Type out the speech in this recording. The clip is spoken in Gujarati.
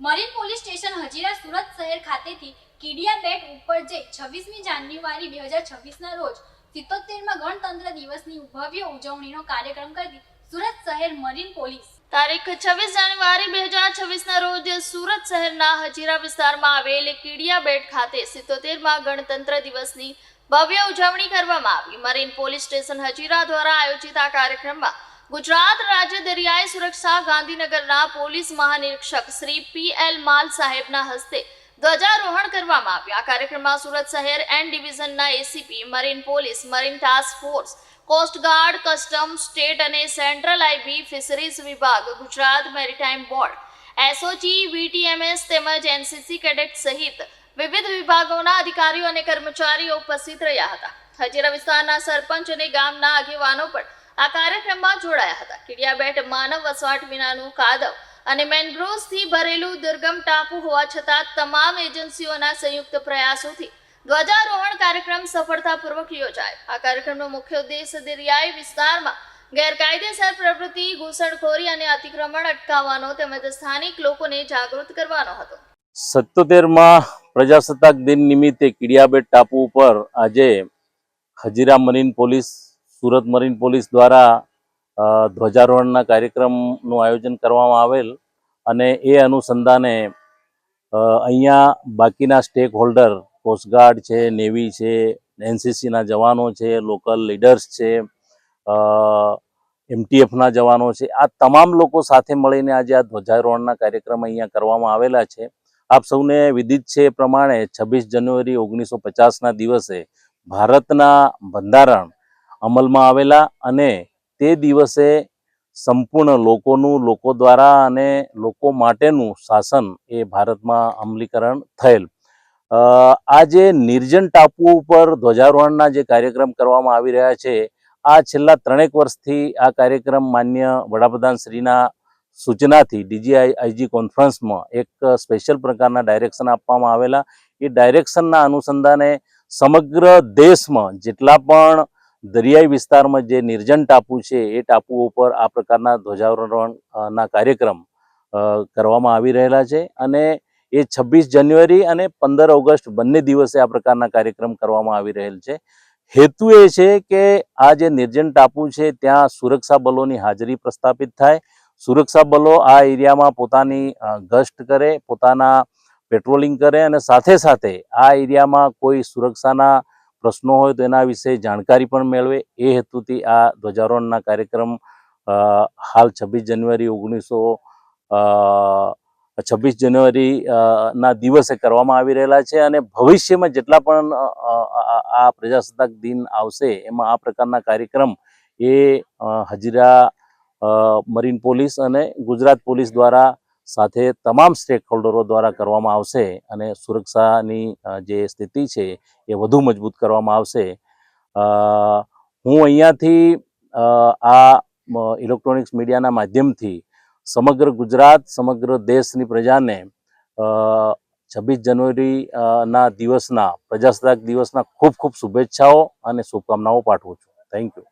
Marine police station Hajira Surat શહેર ખાતેથી કીડિયા બેટ ઉપર જે છવ્વીસમી જાન્યુઆરી બે હજાર છવ્વીસના રોજ સિત્તોતેરમાં ગણતંત્ર દિવસની ભવ્ય ઉજવણીનો કાર્યક્રમ કરતી સુરત શહેર મરીન પોલીસ. તારીખ છવ્વીસ જાન્યુઆરી બે હજાર છવ્વીસના રોજ સુરત શહેરના હજીરા વિસ્તારમાં આવેલ કીડિયા બેટ ખાતે સિત્તોતેરમાં ગણતંત્ર દિવસની ભવ્ય ઉજવણી કરવામાં આવી. મરીન પોલીસ સ્ટેશન હજીરા દ્વારા આયોજિત આ કાર્યક્રમમાં ગુજરાત રાજ્ય દરિયાઈ સુરક્ષા ગાંધીનગરના પોલીસ મહાનિરીક્ષક શ્રી પી એલ માલ સાહેબના હસ્તે ધ્વજારોહણ કરવામાં આવ્યું. કાર્યક્રમમાં સુરત શહેર and ડિવિઝનના ACP, marine police, marine task force coastguard custom, state અને સેન્ટ્રલ આઈબી ફિશરીઝ વિભાગ, Gujarat maritime board, SOG, VTMS તેમજ એનસીસી કેડેટ સહિત વિવિધ વિભાગોના અધિકારીઓ અને કર્મચારીઓ ઉપસ્થિત રહ્યા હતા. હજીરા વિસ્તારના સરપંચ અને ગામના આગેવાનો પણ આ કાર્યક્રમમાં જોડાયા હતા. કીડિયાબેટ માનવ વસવાટ વિનાનું કાદવ અને મેનગ્રોવ્સથી ભરેલું દુર્ગમ ટાપુ હોવા છતાં તમામ એજન્સીઓના સંયુક્ત પ્રયાસોથી ધ્વજારોહણ કાર્યક્રમ સફળતાપૂર્વક યોજાય. આ કાર્યક્રમનો મુખ્ય ઉદ્દેશ દરિયાઈ વિસ્તારમાં ગેરકાયદેસર પ્રવૃત્તિ, ઘૂસણખોરી અને અતિક્રમણ અટકાવવાનો તેમજ સ્થાનિક લોકોને જાગૃત કરવાનો હતો. સત્યોતેરમાં પ્રજાસત્તાક દિન નિમિત્તે કીડિયાબેટ ટાપુ ઉપર આજે Hajira marine police Surat marine police દ્વારા ધ્વજારોહણના કાર્યક્રમનું આયોજન કરવામાં આવેલ અને એ અનુસંધાને અહીંયા બાકીના સ્ટેક હોલ્ડર કોસ્ટગાર્ડ છે, નેવી છે, એનસીસીના જવાનો છે, લોકલ લીડર્સ છે એમટીએફના જવાનો છે, આ તમામ લોકો સાથે મળીને આજે આ ધ્વજારોહણના કાર્યક્રમ અહીંયા કરવામાં આવેલા છે. આપ સૌને વિદિત છે એ પ્રમાણે છવ્વીસ જાન્યુઆરી ઓગણીસો પચાસના દિવસે ભારતના બંધારણ અમલમાં આવેલા અને તે દિવસે સંપૂર્ણ લોકોનું, લોકો દ્વારા અને લોકો માટેનું શાસન એ ભારતમાં અમલીકરણ થયેલ. આ જે નિર્જન ટાપુ ઉપર ધ્વજારોહણના જે કાર્યક્રમ કરવામાં આવી રહ્યા છે, આ છેલ્લા ત્રણેક વર્ષથી આ કાર્યક્રમ માન્ય વડાપ્રધાન શ્રીના સૂચનાથી ડીજીઆઈ આઈજી કોન્ફરન્સમાં એક સ્પેશિયલ પ્રકારના ડાયરેક્શન આપવામાં આવેલા. એ ડાયરેક્શનના અનુસંધાને સમગ્ર દેશમાં જેટલા પણ દરિયાઈ વિસ્તારમાં જે નિર્જન ટાપુ છે, એ ટાપુ ઉપર આ પ્રકારના ધ્વજારોહણના કાર્યક્રમ કરવામાં આવી રહેલા છે અને એ છવ્વીસ જાન્યુઆરી અને પંદર ઓગસ્ટ બંને દિવસે આ પ્રકારના કાર્યક્રમ કરવામાં આવી રહેલ છે. હેતુ એ છે કે આ જે નિર્જન ટાપુ છે, ત્યાં સુરક્ષા બલોની હાજરી પ્રસ્થાપિત થાય. સુરક્ષા બલો આ એરિયામાં પોતાની ગસ્ટ કરે, પોતાના પેટ્રોલિંગ કરે અને સાથે સાથે આ એરિયામાં કોઈ સુરક્ષાના પ્રશ્નો હોય તો એના વિશે જાણકારી પણ મેળવે. એ હેતુથી આ ધ્વજારોહણના કાર્યક્રમ હાલ છવ્વીસ જાન્યુઆરી ઓગણીસો છવ્વીસ જાન્યુઆરી ના દિવસે કરવામાં આવી રહેલા છે અને ભવિષ્યમાં જેટલા પણ આ પ્રજાસત્તાક દિન આવશે, એમાં આ પ્રકારના કાર્યક્રમ એ હજીરા મરીન પોલીસ અને ગુજરાત પોલીસ દ્વારા સાથે તમામ સ્ટેક હોલ્ડરો દ્વારા કરવામાં આવશે અને સુરક્ષાની જે સ્થિતિ છે એ વધુ મજબૂત કરવામાં આવશે. હું અહીંયાથી આ ઇલેક્ટ્રોનિક્સ મીડિયાના માધ્યમથી સમગ્ર ગુજરાત, સમગ્ર દેશની પ્રજાને છવ્વીસ જાન્યુઆરીના દિવસના પ્રજાસત્તાક દિવસના ખૂબ ખૂબ શુભેચ્છાઓ અને શુભકામનાઓ પાઠવું છું. Thank you